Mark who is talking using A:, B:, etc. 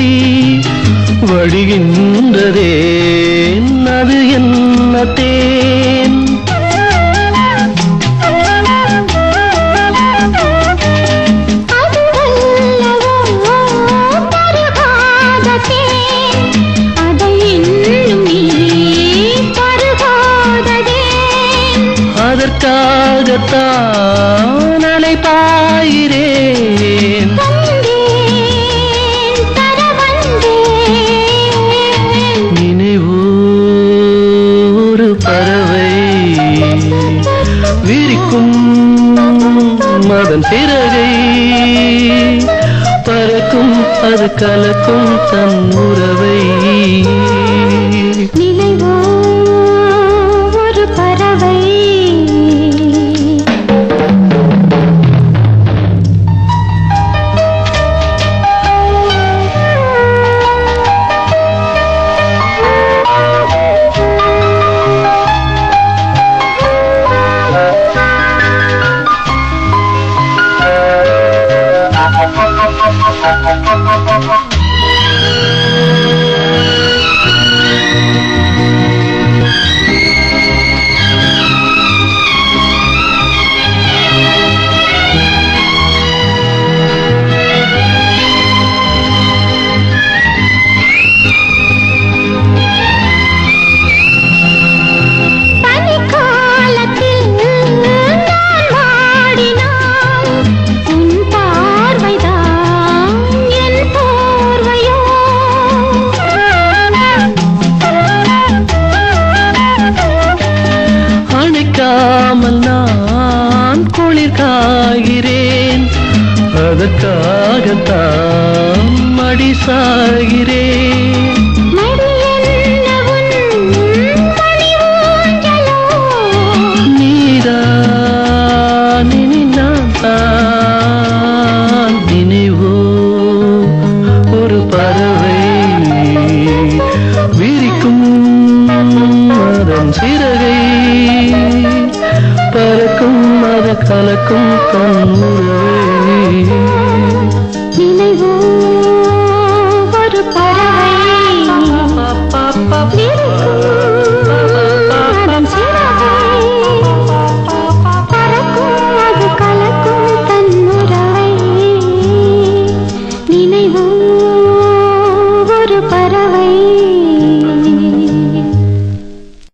A: புளி வழிகின்றதே. அது என்ன தேன். அதற்காகத்தான் பறவை விரிக்கும் மதன் பிறகை. பறக்கும் அது கலக்கும் தன் உறவை.
B: நினைவோ
A: அதற்காகத்தான் அதன் சிறகை. பறக்கும் அது கலக்கும் தன் உறவை you